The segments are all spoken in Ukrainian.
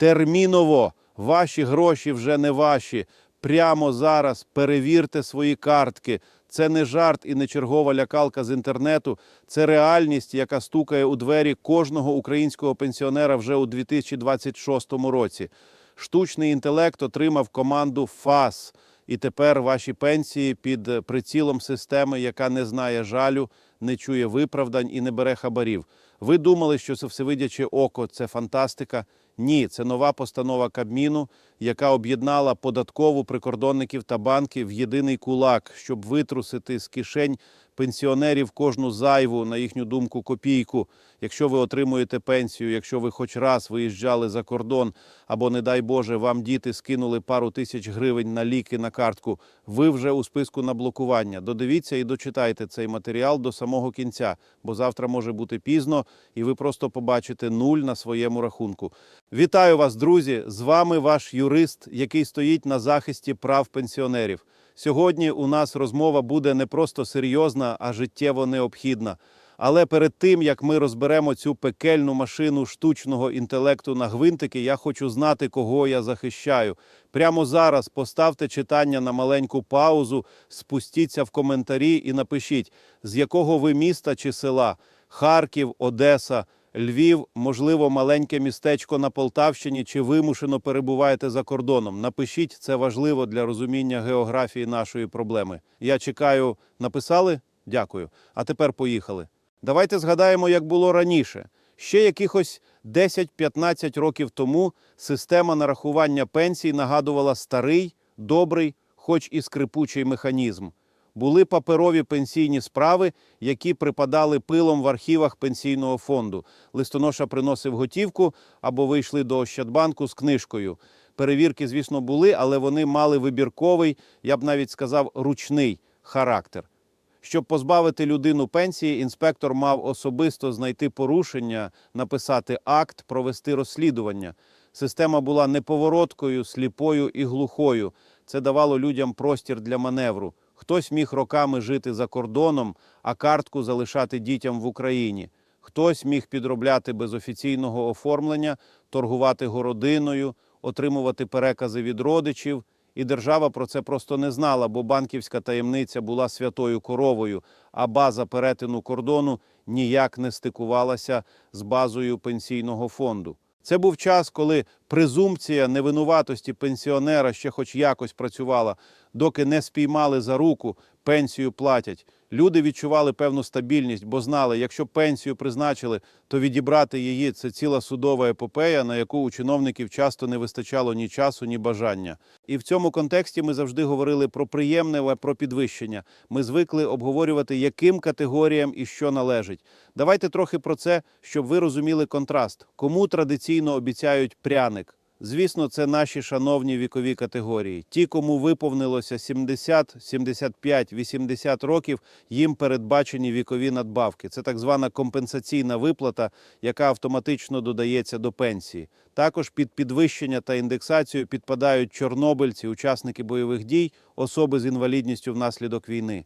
терміново. Ваші гроші вже не ваші. Прямо зараз перевірте свої картки. Це не жарт і не чергова лякалка з інтернету. Це реальність, яка стукає у двері кожного українського пенсіонера вже у 2026 році. Штучний інтелект отримав команду ФАС. І тепер ваші пенсії під е, прицілом системи, яка не знає жалю, не чує виправдань і не бере хабарів. Ви думали, що це всевидяче око це фантастика? Ні, це нова постанова Кабміну, яка об'єднала податкову прикордонників та банки в єдиний кулак, щоб витрусити з кишень пенсіонерів кожну зайву, на їхню думку, копійку. Якщо ви отримуєте пенсію, якщо ви хоч раз виїжджали за кордон, або, не дай Боже, вам діти скинули пару тисяч гривень на ліки на картку, ви вже у списку на блокування. Додивіться і дочитайте цей матеріал до самого кінця, бо завтра може бути пізно, і ви просто побачите нуль на своєму рахунку. Вітаю вас, друзі! З вами ваш юрист, який стоїть на захисті прав пенсіонерів. Сьогодні у нас розмова буде не просто серйозна, а життєво необхідна. Але перед тим як ми розберемо цю пекельну машину штучного інтелекту на гвинтики, я хочу знати, кого я захищаю. Прямо зараз поставте читання на маленьку паузу, спустіться в коментарі і напишіть, з якого ви міста чи села: Харків, Одеса. Львів, можливо, маленьке містечко на Полтавщині чи вимушено перебуваєте за кордоном. Напишіть, це важливо для розуміння географії нашої проблеми. Я чекаю, написали? Дякую. А тепер поїхали. Давайте згадаємо, як було раніше. Ще якихось 10-15 років тому система нарахування пенсій нагадувала старий, добрий, хоч і скрипучий механізм. Були паперові пенсійні справи, які припадали пилом в архівах пенсійного фонду. Листоноша приносив готівку або ви йшли до Ощадбанку з книжкою. Перевірки, звісно, були, але вони мали вибірковий, я б навіть сказав, ручний характер. Щоб позбавити людину пенсії, інспектор мав особисто знайти порушення, написати акт, провести розслідування. Система була неповороткою, сліпою і глухою. Це давало людям простір для маневру. Хтось міг роками жити за кордоном, а картку залишати дітям в Україні. Хтось міг підробляти без офіційного оформлення, торгувати городиною, отримувати перекази від родичів. І держава про це просто не знала, бо банківська таємниця була святою коровою, а база перетину кордону ніяк не стикувалася з базою пенсійного фонду. Це був час, коли презумпція невинуватості пенсіонера ще хоч якось працювала, доки не спіймали за руку, пенсію платять. Люди відчували певну стабільність, бо знали, якщо пенсію призначили, то відібрати її це ціла судова епопея, на яку у чиновників часто не вистачало ні часу, ні бажання. І в цьому контексті ми завжди говорили про приємне, про підвищення. Ми звикли обговорювати, яким категоріям і що належить. Давайте трохи про це, щоб ви розуміли контраст. Кому традиційно обіцяють пряник? Звісно, це наші шановні вікові категорії. Ті, кому виповнилося 70, 75, 80 років, їм передбачені вікові надбавки. Це так звана компенсаційна виплата, яка автоматично додається до пенсії. Також під підвищення та індексацію підпадають чорнобильці, учасники бойових дій, особи з інвалідністю внаслідок війни.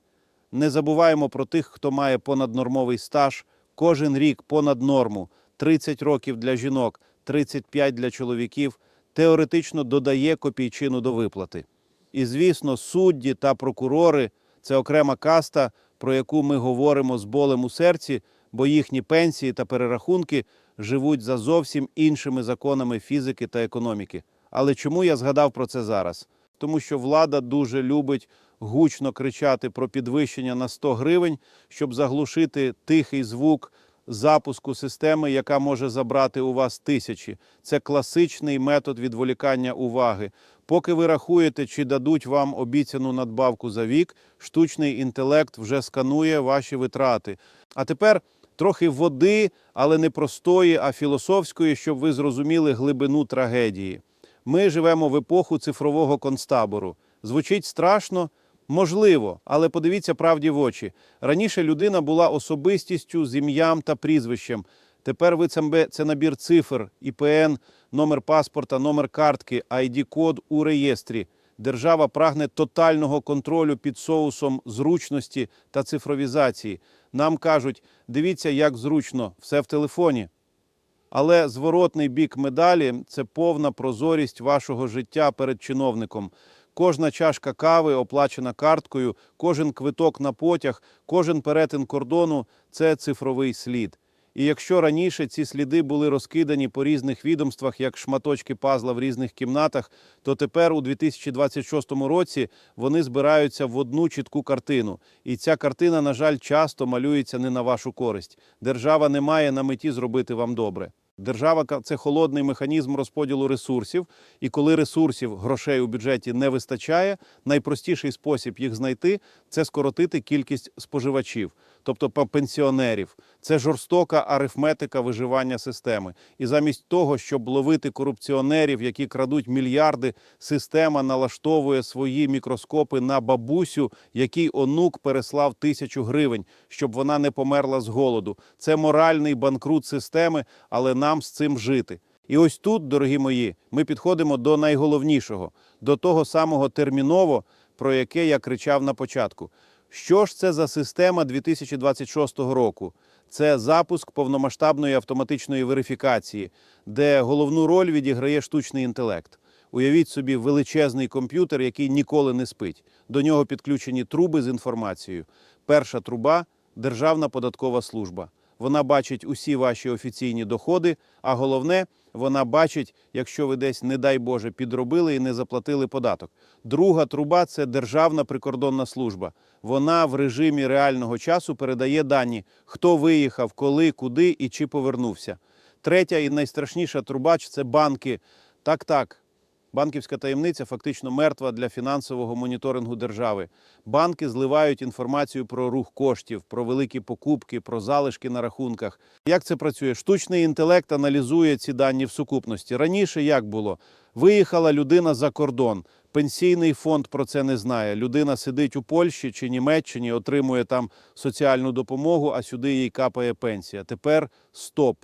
Не забуваємо про тих, хто має понаднормовий стаж, кожен рік понад норму, 30 років для жінок, 35 для чоловіків, теоретично додає копійчину до виплати. І, звісно, судді та прокурори це окрема каста, про яку ми говоримо з болем у серці, бо їхні пенсії та перерахунки живуть за зовсім іншими законами фізики та економіки. Але чому я згадав про це зараз? Тому що влада дуже любить гучно кричати про підвищення на 100 гривень, щоб заглушити тихий звук запуску системи, яка може забрати у вас тисячі. Це класичний метод відволікання уваги. Поки ви рахуєте, чи дадуть вам обіцяну надбавку за вік, штучний інтелект вже сканує ваші витрати. А тепер трохи води, але не простої, а філософської, щоб ви зрозуміли глибину трагедії. Ми живемо в епоху цифрового концтабору. Звучить страшно, можливо, але подивіться правді в очі. Раніше людина була особистістю з ім'ям та прізвищем. Тепер ВЦМБ – це набір цифр, ІПН, номер паспорта, номер картки, ID-код у реєстрі. Держава прагне тотального контролю під соусом зручності та цифровізації. Нам кажуть, дивіться, як зручно, все в телефоні. Але зворотний бік медалі це повна прозорість вашого життя перед чиновником. Кожна чашка кави оплачена карткою, кожен квиток на потяг, кожен перетин кордону це цифровий слід. І якщо раніше ці сліди були розкидані по різних відомствах, як шматочки пазла в різних кімнатах, то тепер у 2026 році вони збираються в одну чітку картину. І ця картина, на жаль, часто малюється не на вашу користь. Держава не має на меті зробити вам добре. Держава це холодний механізм розподілу ресурсів, і коли ресурсів грошей у бюджеті не вистачає, найпростіший спосіб їх знайти це скоротити кількість споживачів, тобто па- пенсіонерів. Це жорстока арифметика виживання системи. І замість того, щоб ловити корупціонерів, які крадуть мільярди, система налаштовує свої мікроскопи на бабусю, який онук переслав тисячу гривень, щоб вона не померла з голоду. Це моральний банкрут системи, але нам з цим жити. І ось тут, дорогі мої, ми підходимо до найголовнішого, до того самого терміново, про яке я кричав на початку. Що ж це за система 2026 року? Це запуск повномасштабної автоматичної верифікації, де головну роль відіграє штучний інтелект. Уявіть собі величезний комп'ютер, який ніколи не спить. До нього підключені труби з інформацією. Перша труба Державна податкова служба. Вона бачить усі ваші офіційні доходи, а головне, вона бачить, якщо ви десь, не дай Боже, підробили і не заплатили податок. Друга труба це Державна прикордонна служба. Вона в режимі реального часу передає дані, хто виїхав, коли, куди і чи повернувся. Третя і найстрашніша трубач це банки. Так, так. Банківська таємниця фактично мертва для фінансового моніторингу держави. Банки зливають інформацію про рух коштів, про великі покупки, про залишки на рахунках. Як це працює? Штучний інтелект аналізує ці дані в сукупності. Раніше як було? Виїхала людина за кордон. Пенсійний фонд про це не знає. Людина сидить у Польщі чи Німеччині, отримує там соціальну допомогу, а сюди їй капає пенсія. Тепер стоп.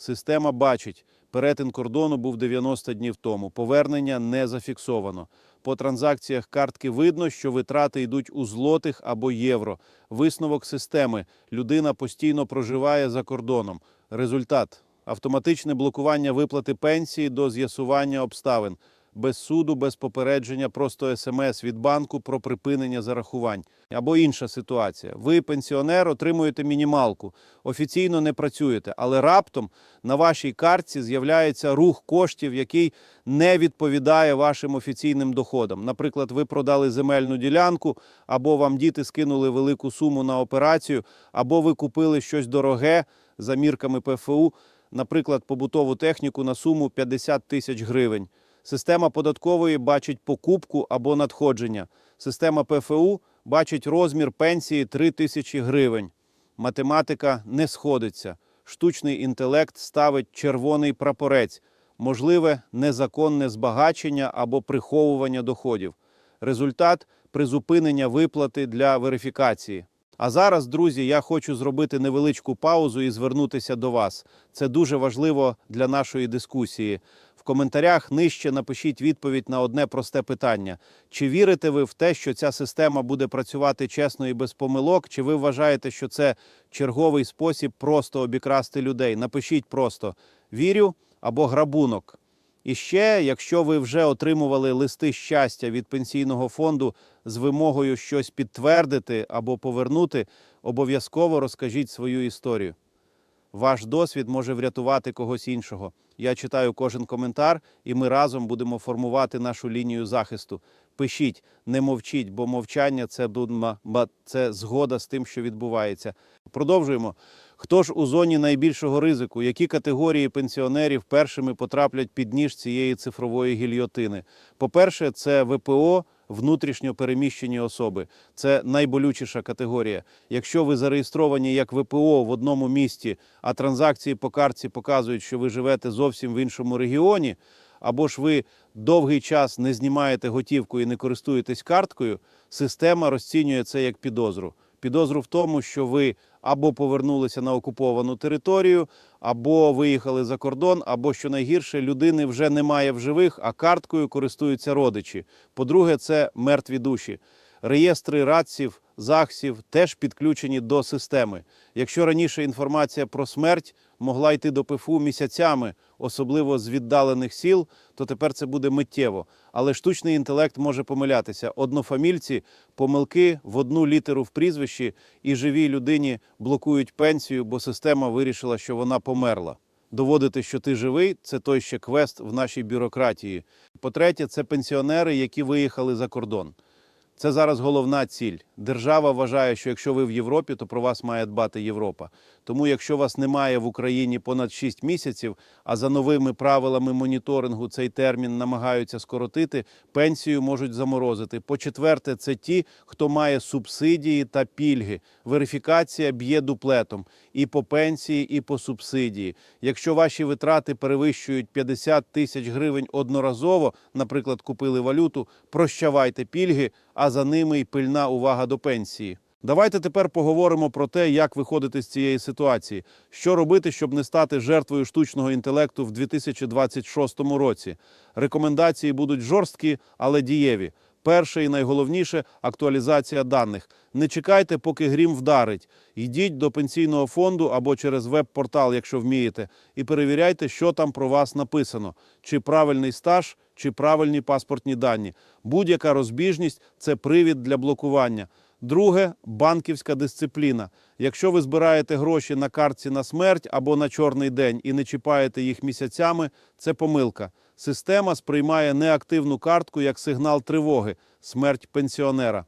Система бачить, перетин кордону був 90 днів тому. Повернення не зафіксовано. По транзакціях картки видно, що витрати йдуть у злотих або євро. Висновок системи. Людина постійно проживає за кордоном. Результат автоматичне блокування виплати пенсії до з'ясування обставин. Без суду, без попередження, просто смс від банку про припинення зарахувань. Або інша ситуація. Ви, пенсіонер, отримуєте мінімалку, офіційно не працюєте, але раптом на вашій картці з'являється рух коштів, який не відповідає вашим офіційним доходам. Наприклад, ви продали земельну ділянку, або вам діти скинули велику суму на операцію, або ви купили щось дороге за мірками ПФУ, наприклад, побутову техніку на суму 50 тисяч гривень. Система податкової бачить покупку або надходження. Система ПФУ бачить розмір пенсії 3 тисячі гривень. Математика не сходиться. Штучний інтелект ставить червоний прапорець, можливе незаконне збагачення або приховування доходів. Результат призупинення виплати для верифікації. А зараз, друзі, я хочу зробити невеличку паузу і звернутися до вас. Це дуже важливо для нашої дискусії. В коментарях нижче напишіть відповідь на одне просте питання: чи вірите ви в те, що ця система буде працювати чесно і без помилок? Чи ви вважаєте, що це черговий спосіб просто обікрасти людей? Напишіть просто вірю або грабунок. І ще, якщо ви вже отримували листи щастя від пенсійного фонду з вимогою щось підтвердити або повернути, обов'язково розкажіть свою історію. Ваш досвід може врятувати когось іншого. Я читаю кожен коментар, і ми разом будемо формувати нашу лінію захисту. Пишіть, не мовчіть, бо мовчання це, це згода з тим, що відбувається. Продовжуємо. Хто ж у зоні найбільшого ризику? Які категорії пенсіонерів першими потраплять під ніж цієї цифрової гільйотини? По-перше, це ВПО, внутрішньо переміщені особи. Це найболючіша категорія. Якщо ви зареєстровані як ВПО в одному місті, а транзакції по картці показують, що ви живете зовсім в іншому регіоні, або ж ви довгий час не знімаєте готівку і не користуєтесь карткою, система розцінює це як підозру. Підозру в тому, що ви або повернулися на окуповану територію, або виїхали за кордон, або що найгірше, людини вже немає в живих, а карткою користуються родичі. По-друге, це мертві душі. Реєстри радців, ЗАГСів теж підключені до системи. Якщо раніше інформація про смерть могла йти до ПФУ місяцями, особливо з віддалених сіл, то тепер це буде миттєво. Але штучний інтелект може помилятися. Однофамільці помилки в одну літеру в прізвищі і живій людині блокують пенсію, бо система вирішила, що вона померла. Доводити, що ти живий, це той ще квест в нашій бюрократії. По-третє, це пенсіонери, які виїхали за кордон. Це зараз головна ціль. Держава вважає, що якщо ви в Європі, то про вас має дбати Європа. Тому, якщо вас немає в Україні понад 6 місяців, а за новими правилами моніторингу цей термін намагаються скоротити, пенсію можуть заморозити. По-четверте, це ті, хто має субсидії та пільги. Верифікація б'є дуплетом і по пенсії, і по субсидії. Якщо ваші витрати перевищують 50 тисяч гривень одноразово, наприклад, купили валюту, прощавайте пільги, а за ними й пильна увага до пенсії. Давайте тепер поговоримо про те, як виходити з цієї ситуації, що робити, щоб не стати жертвою штучного інтелекту в 2026 році. Рекомендації будуть жорсткі, але дієві. Перше і найголовніше актуалізація даних. Не чекайте, поки грім вдарить. Йдіть до пенсійного фонду або через веб-портал, якщо вмієте, і перевіряйте, що там про вас написано: чи правильний стаж, чи правильні паспортні дані. Будь-яка розбіжність це привід для блокування. Друге банківська дисципліна. Якщо ви збираєте гроші на картці на смерть або на чорний день і не чіпаєте їх місяцями, це помилка. Система сприймає неактивну картку як сигнал тривоги, смерть пенсіонера.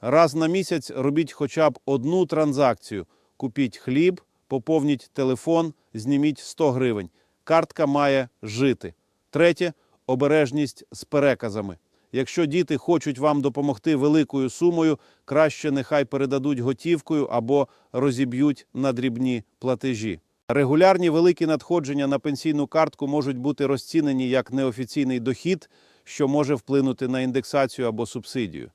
Раз на місяць робіть хоча б одну транзакцію: купіть хліб, поповніть телефон, зніміть 100 гривень. Картка має жити. Третє обережність з переказами. Якщо діти хочуть вам допомогти великою сумою, краще нехай передадуть готівкою або розіб'ють на дрібні платежі. Регулярні великі надходження на пенсійну картку можуть бути розцінені як неофіційний дохід, що може вплинути на індексацію або субсидію.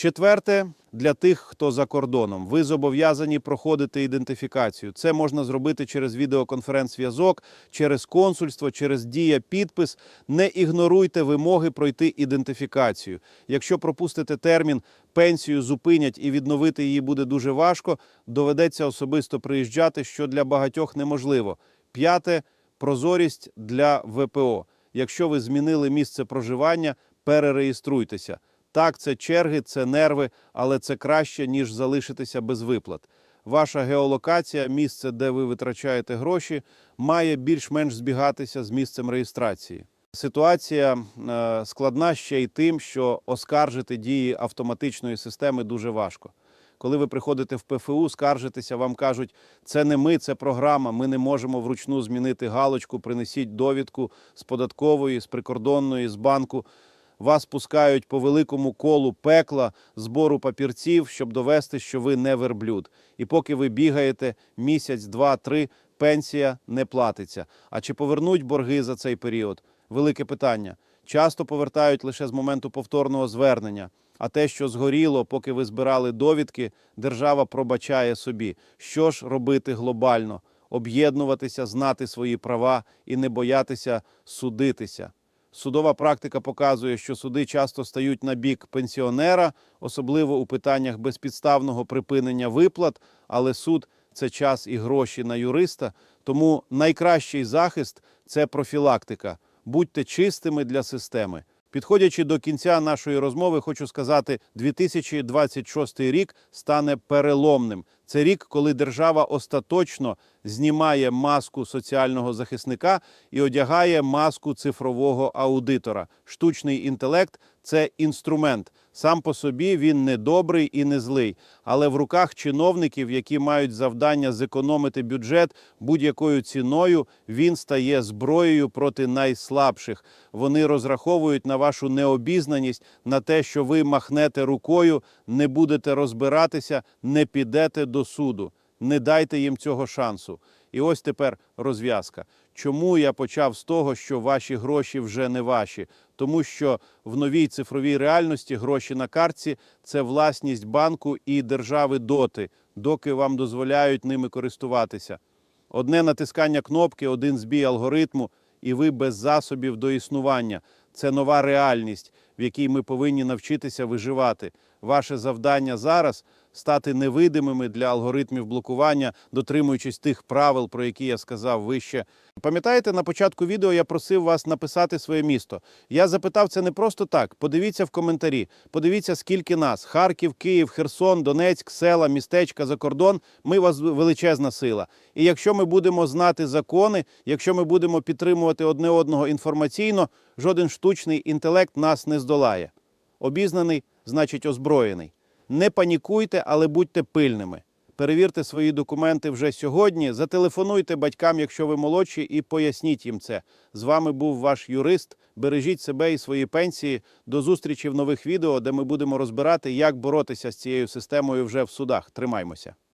Четверте, для тих, хто за кордоном, ви зобов'язані проходити ідентифікацію. Це можна зробити через відеоконференц-зв'язок, через консульство, через дія підпис. Не ігноруйте вимоги пройти ідентифікацію. Якщо пропустите термін, пенсію зупинять і відновити її буде дуже важко. Доведеться особисто приїжджати, що для багатьох неможливо. П'яте прозорість для ВПО. Якщо ви змінили місце проживання, перереєструйтеся. Так, це черги, це нерви, але це краще, ніж залишитися без виплат. Ваша геолокація, місце, де ви витрачаєте гроші, має більш-менш збігатися з місцем реєстрації. Ситуація е, складна ще й тим, що оскаржити дії автоматичної системи дуже важко. Коли ви приходите в ПФУ, скаржитеся, вам кажуть, це не ми, це програма. Ми не можемо вручну змінити галочку, принесіть довідку з податкової, з прикордонної, з банку. Вас пускають по великому колу пекла збору папірців, щоб довести, що ви не верблюд. І поки ви бігаєте місяць, два, три, пенсія не платиться. А чи повернуть борги за цей період? Велике питання. Часто повертають лише з моменту повторного звернення. А те, що згоріло, поки ви збирали довідки, держава пробачає собі. Що ж робити глобально? Об'єднуватися, знати свої права і не боятися судитися. Судова практика показує, що суди часто стають на бік пенсіонера, особливо у питаннях безпідставного припинення виплат, але суд це час і гроші на юриста. Тому найкращий захист це профілактика. Будьте чистими для системи. Підходячи до кінця нашої розмови, хочу сказати, 2026 рік стане переломним. Це рік, коли держава остаточно знімає маску соціального захисника і одягає маску цифрового аудитора. Штучний інтелект це інструмент. Сам по собі він не добрий і не злий, але в руках чиновників, які мають завдання зекономити бюджет будь-якою ціною, він стає зброєю проти найслабших. Вони розраховують на вашу необізнаність, на те, що ви махнете рукою, не будете розбиратися, не підете до суду. Не дайте їм цього шансу. І ось тепер розв'язка. Чому я почав з того, що ваші гроші вже не ваші? Тому що в новій цифровій реальності гроші на картці це власність банку і держави доти, доки вам дозволяють ними користуватися. Одне натискання кнопки, один збій алгоритму, і ви без засобів до існування. Це нова реальність, в якій ми повинні навчитися виживати. Ваше завдання зараз стати невидимими для алгоритмів блокування, дотримуючись тих правил, про які я сказав вище. Пам'ятаєте, на початку відео я просив вас написати своє місто. Я запитав це не просто так. Подивіться в коментарі, подивіться, скільки нас: Харків, Київ, Херсон, Донецьк, села, містечка за кордон. Ми вас величезна сила. І якщо ми будемо знати закони, якщо ми будемо підтримувати одне одного інформаційно, жоден штучний інтелект нас не здолає. Обізнаний значить озброєний. Не панікуйте, але будьте пильними. Перевірте свої документи вже сьогодні. Зателефонуйте батькам, якщо ви молодші, і поясніть їм це. З вами був ваш юрист. Бережіть себе і свої пенсії. До зустрічі в нових відео, де ми будемо розбирати, як боротися з цією системою вже в судах. Тримаймося.